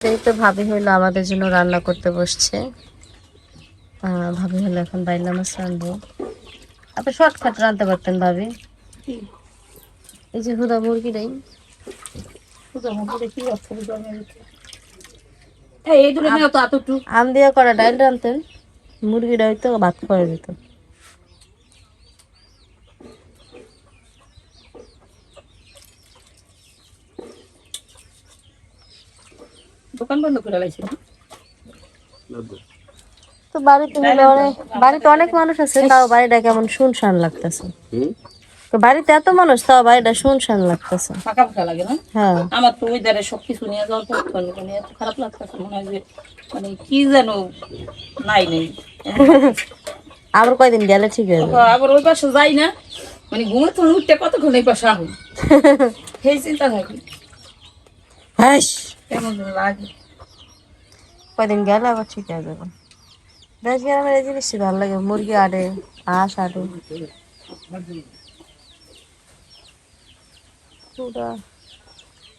এই তো ভাবি হইল আমাদের জন্য রান্না করতে বসছে। ভাবি হলো এখন বাইলা মাছ রানবো আপনি শর্টকাট রানতে পারতেন ভাবি। এই যে হুদা মুরগিটাই আম দিয়ে করা ডাইল রানতেন মুরগিটা হইতো ভাত করে দিত দোকান বন্ধ করে লাইছি তো বাড়িতে অনেক বাড়িতে অনেক মানুষ আছে তাও বাড়িটা কেমন শুনশান লাগতেছে। তো বাড়িতে এত মানুষ তাও বাড়িটা শুনশান লাগতেছে। ফাঁকা ফাঁকা লাগে না? হ্যাঁ। আমার তো সব কিছু নিয়ে যাওয়ার পর তো মানে এত খারাপ লাগতেছে মনে হয় যে মানে কি যেন নাই নেই। আবার কয়দিন গেলে ঠিক হয়ে যাবে। আবার ওই পাশে যাই না মানে ঘুমে তো উঠতে কতক্ষণ এই পাশে আহুন সেই চিন্তা থাকি। হ্যাঁ কেমন লাগে কয়দিন গেলে আবার ঠিক হয়ে যাবে দেশ গ্রামের এই জিনিসটি ভালো লাগে মুরগি আড়ে হাঁস আড়ে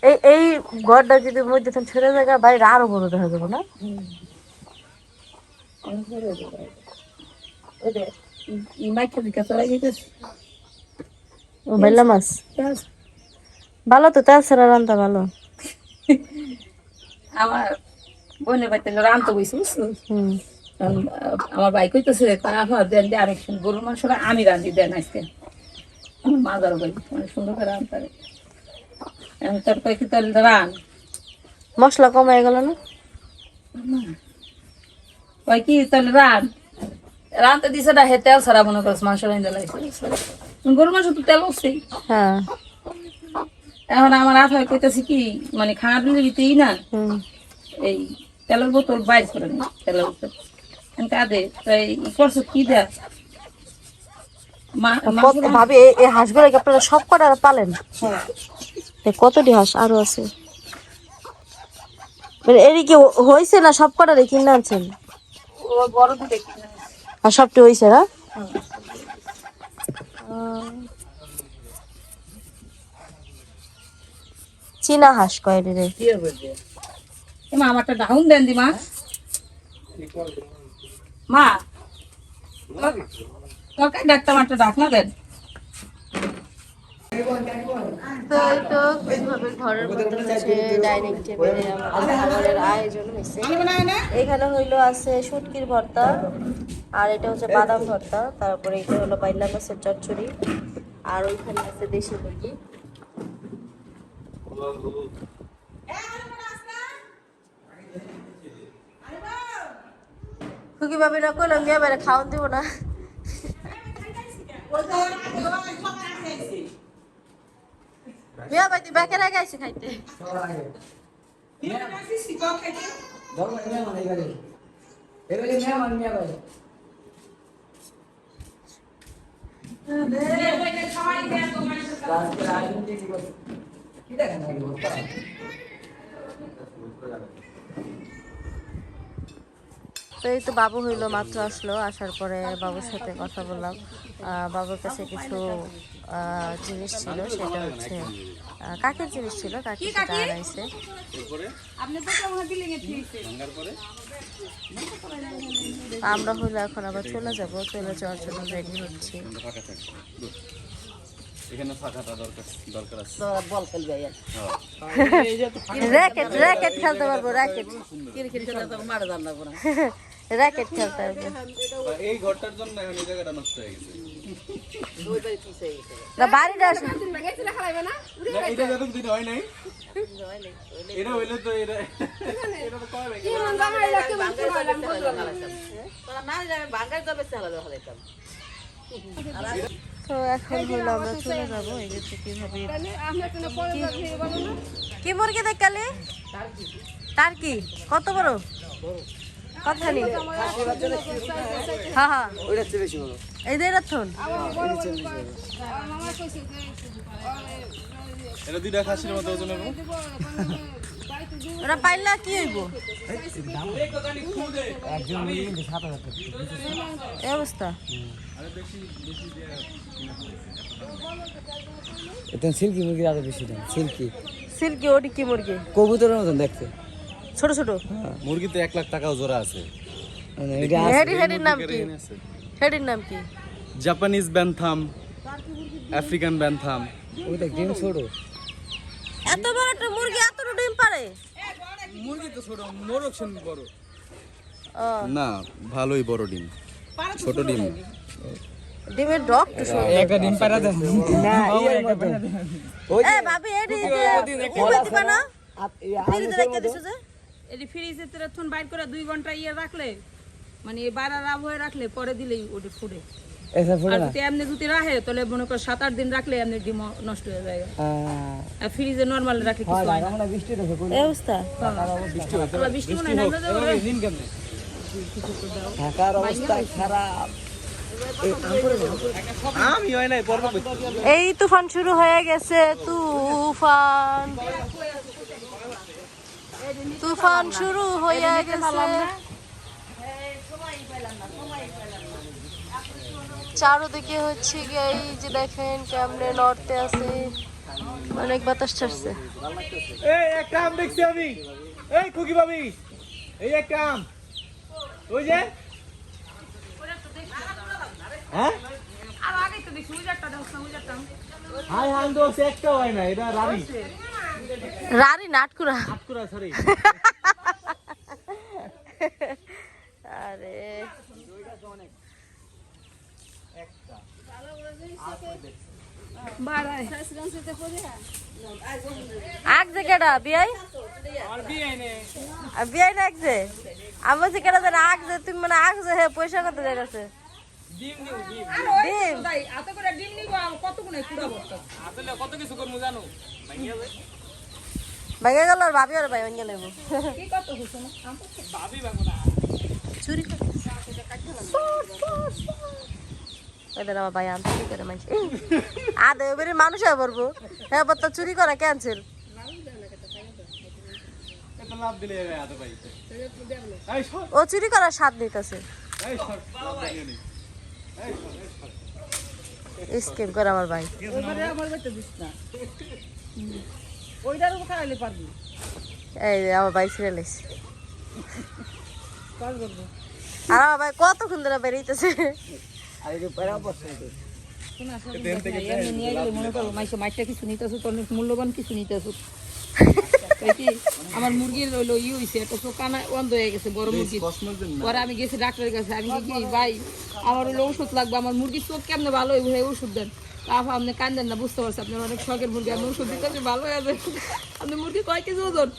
এই এই ঘরটা যদি মধ্যে ছেড়ে জায়গা বাইরে আরও বড় দেখা যাবে না ভালো তো তেল ছাড়া রান্না ভালো আমার বোনের বাড়িতে রানতে বইছে কারণ, আমার ভাই কইতেছে তারা দেন দিয়ে আরেকজন গরুর মাংসটা আমি রান্ধি দেন আজকে। আমার মাদার বাড়ি অনেক সুন্দর করে রান তোর তাহলে রান। মশলা কমায় গেল না? কয় কি তাহলে রান। রানতে দিছে না হে তেল ছাড়া মনে করছ মাংস রান্ধে লাগছে গরুর মাংস তো তেল হচ্ছে হ্যাঁ। এখন আমার আঠায় কইতেছে কি মানে দিলে দিতেই না। এই তেলের বোতল বাইর করে নি তেলের বোতল। কাঁদে তাই করছ কি দেয়া ভাবি এই- হাঁসগুলো আপনারা সব কটা পালেন? এ কতটি হাঁস আরও আছে? মানে এরই কি হয়েছে না সব কিনে আনছেন? আর সবটি হয়েছে না? চীনা হাঁস কয়টি রে মা আমারটা ডাউন দেন দি মা। মা তরকারি ডাক্তার আমারটা ডাক না দেন। তো এই তো কীভাবে ঘরের মধ্যে হচ্ছে ডাইনিং টেবিলে আমাদের খাবারের আয়োজন হয়েছে। এখানে হইল আছে শুটকির ভর্তা আর এটা হচ্ছে বাদাম ভর্তা তারপরে এটা হলো বাইলা মাছের চচ্চড়ি আর ওইখানে আছে দেশি মুরগি। খুকি ভাবি না কইলাম গিয়ে বেড়ে খাওয়ান দিব না। মিয়া ভাই তুই আগে আইসি খাইতে। তো এই তো বাবু হইল মাত্র আসলো আসার পরে বাবুর সাথে কথা বললাম। বাবুর কাছে কিছু জিনিস ছিল সেটা হচ্ছে কাকের জিনিস ছিল কাকি সেটা আনাইছে। আমরা হইল এখন আবার চলে যাব চলে যাওয়ার জন্য রেডি হচ্ছি। এখানে ফাঁকাটা দরকার দরকার আছে। বল খেলবে র্যাকেট র্যাকেট খেলতে পারব র্যাকেট। ক্রিকেট খেলা তো মারা জান না। পুরা র্যাকেট খেলতে পারব। এই ঘরটার জন্য এখন এই জায়গাটা নষ্ট হয়ে গেছে। না বাড়িটা না, এটা যতদিন হয় নাই। এটা হইলে তো এটা এটা তো কয় ভাই তো এখন হলো আমরা চলে যাব এই যে কীভাবে কি মুরগি দেখালে? টার্কি। কত বড়? কতখানি হ্যাঁ হ্যাঁ। এই যে রাথন এটা দুইটা খাসির মতো ওজন হবে ওরা পাইলা কি হইব? এই অবস্থা। এটা সিল্কি মুরগির আরও বেশি দাম সিল্কি। সিল্কি ওটি কি মুরগি? কবুতরের মতন দেখতে। ছোট ছোট। মুরগি তো এক লাখ টাকাও জোড়া আছে। হেডি হেডির নাম কি? হেডির নাম কি? Japanese bantam African bantam. এত বড় একটা মুরগি এত ডিম পারে? মুরগি তো ছোট মোরগ শুন বড়। না ভালোই বড় ডিম। ছোট ডিম। ডিমের ডক তো ছোট। একটা ডিম পাড়া দেন না ইয়ের মতো এ ভাবি এডি ইবে দিবা না? ফ্রিজে রেখে দিছো যে? ফ্রিজে বাইর করে দুই ঘণ্টা ইয়ে রাখলে মানে বারার আবহাওয়া রাখলে পরে দিলেই ওটা ফুটে। আর যদি এমনি যদি রাখে তাহলে মনে করো সাত আট দিন রাখলে এমনি ডিম নষ্ট হয়ে যায়। আর ফ্রিজে নর্মাল রাখলে কিছু হয় হয় না। বৃষ্টি এই অবস্থা। বৃষ্টি মনে হয় না, আমরা তো ওরা- ঢাকার অবস্থা খারাপ আমি হয় নাই পর্ব এই তুফান শুরু হয়ে গেছে তুফান। তুফান শুরু হয়ে গেছে। চারোদিকে হচ্ছে গিয়ে এই যে দেখেন কেমনে নড়তে আছে। অনেক বাতাস ছাড়ছে। এই একটা আম দেখছি আমি। এই খুকি ভাবি। এই একটা আম ওই যে? হ্যাঁ? হাই হাই একটা হয় না এটা রানি। নাটকুরা সরি আরে। আগ যে কেডা বিয়াই? আর বিয়াই না আগ যে? আমি বলছি কেডা আগ যে তুমি মানে আগ যে হে পয়সা কত যায় গেছে ভেঙে গেল আর ভাবি আর ভাই ভেঙে নেব কি কত হইছে না চুরি করে। এদের আমার ভাই আনতে চুরি করে মাইছে আদে এবারে মানুষ হয়ে পড়ব। হ্যাঁ তো চুরি করা ক্যান্সেল এটা লাভ দিলে যাবে আদা ভাই। এই সর। ও চুরি করার স্বাদ নিতেছে। স্কিম করে আমার ভাই। ওইটার উপর খাইলে পারবি। এই আমার ভাই ছিঁড়ে লেছে আর আমার ভাই কতক্ষণ ধরে বেরিয়েছে? আর মনে করো মূল্যবান কিছু আমার মুরগির হইল ই হয়েছে একটা চোখ বন্ধ হয়ে গেছে বড় মুরগি পরে আমি গেছি ডাক্তারের কাছে আমি কি ভাই আমার হলো ওষুধ লাগবে আমার মুরগির চোখ কেমনে ভালো হইব ওষুধ দেন। তারপর আপনি কান্দেন না বুঝতে পারছি আপনার অনেক শখের মুরগি আমি ওষুধ দিতে ভালো হয়ে যাবে। আপনি মুরগি কয় কেজি ওজন?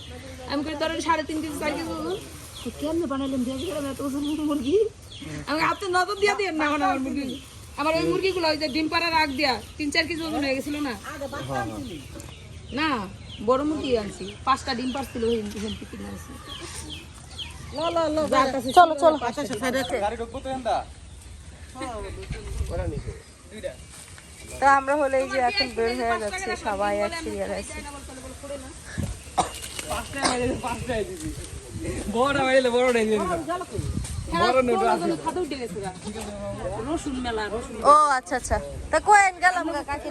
আমি কই ধরেন সাড়ে তিন কেজি চার কেজি ওজন। তো কেমনে বানাইলেন দিয়ে গেলাম এত ওজন মুরগি আমি আপনি নজর দিয়ে দিয়ে না আমার মুরগি। আমার ওই মুরগিগুলো ওই যে ডিম পাড়ার আগ দিয়া তিন চার কেজি ওজন হয়ে গেছিল না? না বড় মুরগি আনছি। পাঁচটা ডিম পারছিল ওই হেন কিনে আনছি। যার চলো চলো। গাড়ি ঢুকবো তো আমরা হলে এই যে এখন বের হয়ে যাচ্ছে সবাই এক সিরিয়াল আছে বড় হইলে বড় মেলা রসুন ও আচ্ছা আচ্ছা। তা কোয়েন গেলাম গা কাকি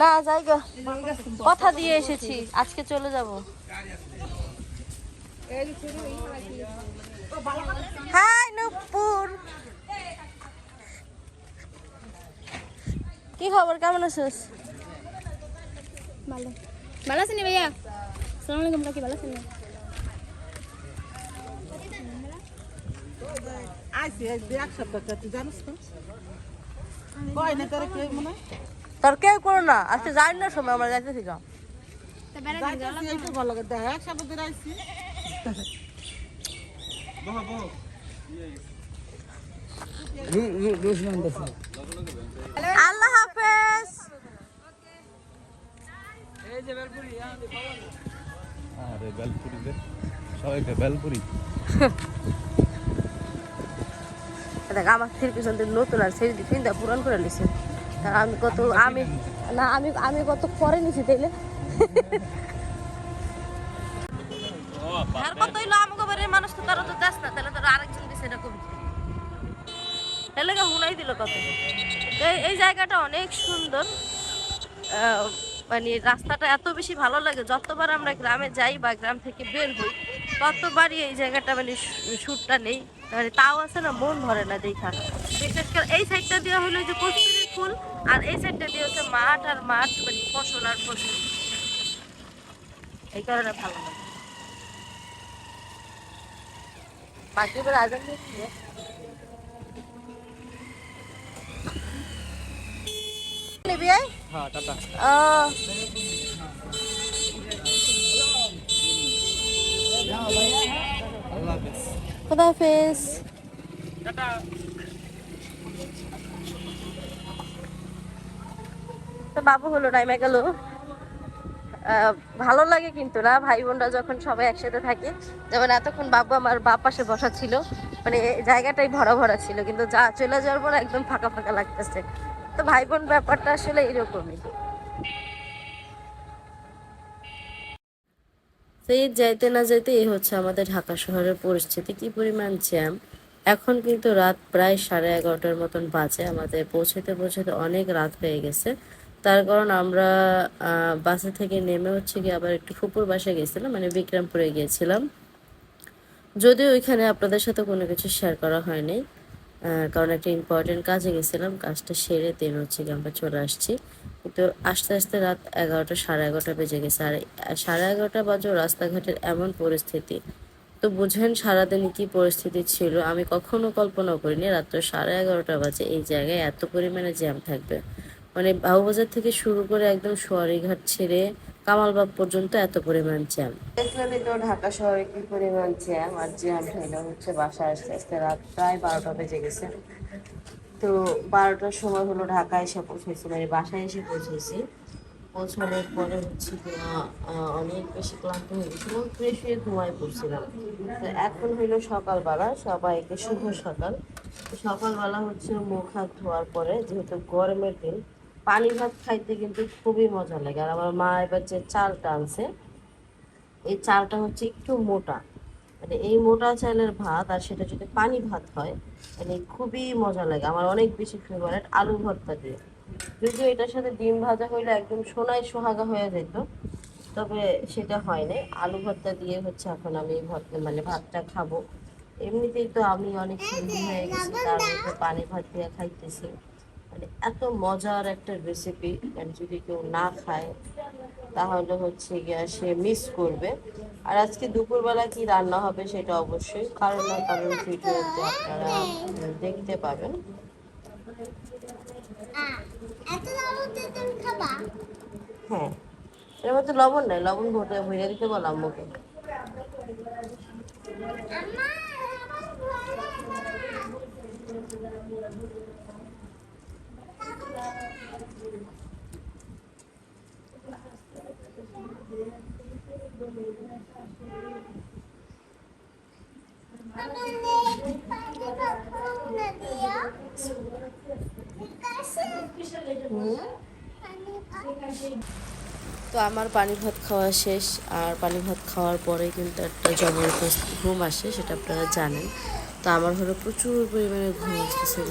না যাই গা। কথা দিয়ে এসেছি আজকে চলে যাব। হাই নুপুর। কি খবর কেমন আছিস? ভালো ভালো আছেন ভাইয়া সালাম আলাইকুম কাকি ভালো আছেন তোর কেউ করো না আজকে যাই না সময় আমরা যাইতেছি গা তা বেড়াতে গেলাম রসুন দেখছি আল্লাহ হাফেজ আরে বেলপুরি দে সবাইকে বেলপুরি। দেখ আমার থ্রি পিছন থেকে নতুন আর সেই তিনটা পূরণ করে নিছে। তা আমি কত আমি না। আমি আমি কত পরে নিছি তাইলে? আর কত হইল আমাকে বাড়ির মানুষ তো তারা তো দেশ না তাহলে তারা আরেকজন দিছে এটা কবি তাহলে হুনাই দিল কত। এই এই জায়গাটা অনেক সুন্দর। আহ, মানে রাস্তাটা এত বেশি ভালো লাগে, যতবার আমরা গ্রামে যাই বা গ্রাম থেকে বের হই, ততবারই এই জায়গাটা মানে সুরটা নেই। মানে তাও আছে না, মন ভরে না দেখা। বিশেষ করে এই সাইডটা দেওয়া হলো যে কস্তুরি ফুল, আর এই সাইডটা দিয়ে হচ্ছে মাঠ, আর মাঠ মানে ফসল, আর ফসল। এই কারণে ভালো লাগে। মাগরিবের আজান নিবি হ্যাঁ টাটা। হাফেজ। তো বাবু হলো নাইমা গেল। আহ, ভালো লাগে কিন্তু না ভাই বোনরা যখন সবাই একসাথে থাকে। যেমন এতক্ষণ বাবু আমার বাপ পাশে বসা ছিল মানে জায়গাটাই ভরা ভরা ছিল কিন্তু যা চলে যাওয়ার পর একদম ফাঁকা ফাঁকা লাগতেছে। তো ভাই বোন ব্যাপারটা আসলে এরকমই। তো যাইতে না যাইতে এই হচ্ছে আমাদের ঢাকা শহরের পরিস্থিতি। কি পরিমাণ জ্যাম? এখন কিন্তু রাত প্রায় সাড়ে এগারোটার মতন বাজে। আমাদের পৌঁছতে পৌঁছতে অনেক রাত হয়ে গেছে। তার কারণ আমরা বাসে থেকে নেমে হচ্ছে কি আবার একটু ফুপুর বাসে গেছিলাম মানে বিক্রমপুরে গিয়েছিলাম। যদিও ওইখানে আপনাদের সাথে কোনো কিছু শেয়ার করা হয়নি। কারণ একটা ইম্পর্টেন্ট কাজে গেছিলাম, কাজটা সেরে দেন হচ্ছে কি আমরা চলে আসছি। কিন্তু আস্তে আস্তে রাত এগারোটা, সাড়ে এগারোটা বেজে গেছে। আর সাড়ে এগারোটা বাজেও রাস্তাঘাটের এমন পরিস্থিতি। তো বুঝেন সারাদিনে কি পরিস্থিতি ছিল? আমি কখনো কল্পনা করিনি রাত্র সাড়ে এগারোটা বাজে এই জায়গায় এত পরিমাণে জ্যাম থাকবে। মানে বাবুবাজার থেকে শুরু করে একদম সোয়ারিঘাট ছেড়ে কামালবাগ পর্যন্ত এত পরিমাণ জ্যাম। দেখলামই তো ঢাকা শহরে কি পরিমাণ জ্যাম? আর জ্যাম ঠেলে হচ্ছে বাসায় আসতে আসতে রাত প্রায় বারোটা বেজে গেছে। তো বারোটার সময় হলো ঢাকায় এসে পৌঁছেছি মানে বাসায় এসে পৌঁছেছি। পৌঁছানোর পরে হচ্ছে অনেক বেশি ক্লান্ত হয়ে গেছিলাম, ফ্রেশ হয়ে ঘুমায় পড়ছিলাম। তো এখন হইল সকালবেলা, সবাইকে শুভ সকাল। সকালবেলা হচ্ছে মুখ হাত ধোয়ার পরে, যেহেতু গরমের দিন পানি ভাত খাইতে কিন্তু খুবই মজা লাগে। আর আমার মা এবার যে চালটা আনছে, এই চালটা হচ্ছে একটু মোটা। মানে এই মোটা চালের ভাত আর সেটা যদি পানি ভাত হয় মানে খুবই মজা লাগে। আমার অনেক বেশি ফেভারিট আলু ভর্তা দিয়ে। যদিও এটার সাথে ডিম ভাজা হইলে একদম সোনায় সোহাগা হয়ে যেত, তবে সেটা হয় নাই। আলু ভর্তা দিয়ে হচ্ছে এখন আমি ভর্তা মানে ভাতটা খাব। এমনিতেই তো আমি অনেক হয়ে গেছি, তার মধ্যে পানি ভাত দিয়ে খাইতেছি। মানে এত মজার একটা রেসিপি মানে যদি কেউ না খায় তাহলে হচ্ছে গিয়া সে মিস করবে। আর আজকে দুপুরবেলা কি রান্না হবে সেটা অবশ্যই কারণ না কারণ ভিডিওতে আপনারা দেখতে পাবেন। হ্যাঁ এর মধ্যে লবণ নাই লবণ ভরে ভরে দিতে বল আম্মুকে। আম্মা আমার ভয় লাগে না। আমার নেই পানি বাবুরা দিও ঠিক আছে পানি ভাত তো আমার পানি ভাত খাওয়া শেষ, আর পানি ভাত খাওয়ার পরে কিন্তু একটা জবরদস্ত ঘুম আসে, সেটা আপনারা জানেন। তো আমার হলো প্রচুর পরিমাণে ঘুম আসতেছিল।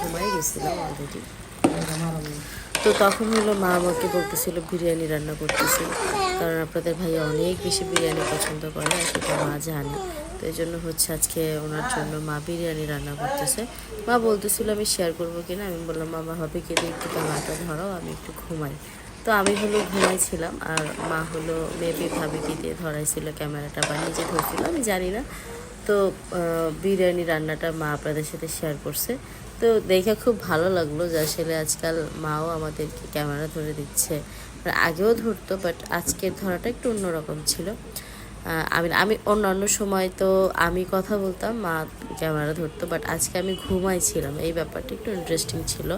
ঘুমাই গেছিলাম অলরেডি তো তখন হলো মা আমাকে বলতেছিল, বিরিয়ানি রান্না করতেছে। কারণ আপনাদের ভাই অনেক বেশি বিরিয়ানি পছন্দ করে, আর সেটা মা জানে। তো এই জন্য হচ্ছে আজকে ওনার জন্য মা বিরিয়ানি রান্না করতেছে। মা বলতেছিল, আমি শেয়ার করব কিনা? আমি বললাম, মামা হবে কিন্তু একটু ক্যামেরাটা ধরো, আমি একটু ঘুমাই। তো আমি হলো ঘুমাইছিলাম, আর মা হলো মেবি ভাবি কি দিয়ে ধরাইছিল, ক্যামেরাটা বা নিজে ধরছিল, আমি জানি না। তো বিরিয়ানি রান্নাটা মা আপনাদের সাথে শেয়ার করছে। তো দেখে খুব ভালো লাগল যে আসলে আজকাল মাও আমাদেরকে ক্যামেরা ধরে দিচ্ছে। মানে আগেও ধরতো বাট আজকের ধরাটা একটু অন্যরকম ছিল। আমি আমি অন্যান্য সময় তো আমি কথা বলতাম, মা ক্যামেরা ধরতো বাট আজকে আমি ঘুমাইছিলাম এই ব্যাপারটা একটু ইন্টারেস্টিং ছিল।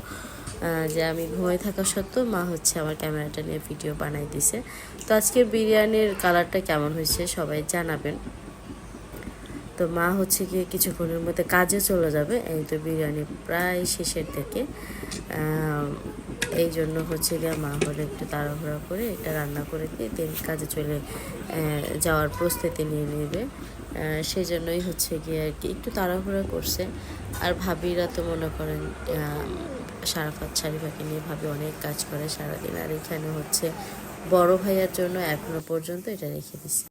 যে আমি ঘুমাই থাকা সত্ত্বেও মা হচ্ছে আমার ক্যামেরাটা নিয়ে ভিডিও বানাই দিছে। তো আজকের বিরিয়ানির কালারটা কেমন হয়েছে সবাই জানাবেন। তো মা হচ্ছে গিয়ে কিছুক্ষণের মধ্যে কাজে চলে যাবে, এই তো বিরিয়ানি প্রায় শেষের থেকে এই জন্য হচ্ছে গিয়ে মা হলে একটু তাড়াহুড়া করে এটা রান্না করে দিয়ে দেন কাজে চলে যাওয়ার প্রস্তুতি নিয়ে নেবে। সেই জন্যই হচ্ছে গিয়ে আর কি একটু তাড়াহুড়া করছে। আর ভাবিরা তো মনে করেন সারাফাত শারিফাকে নিয়ে ভাবি অনেক কাজ করে সারাদিন। আর এখানে হচ্ছে বড় ভাইয়ার জন্য এখনও পর্যন্ত এটা রেখে দিছি।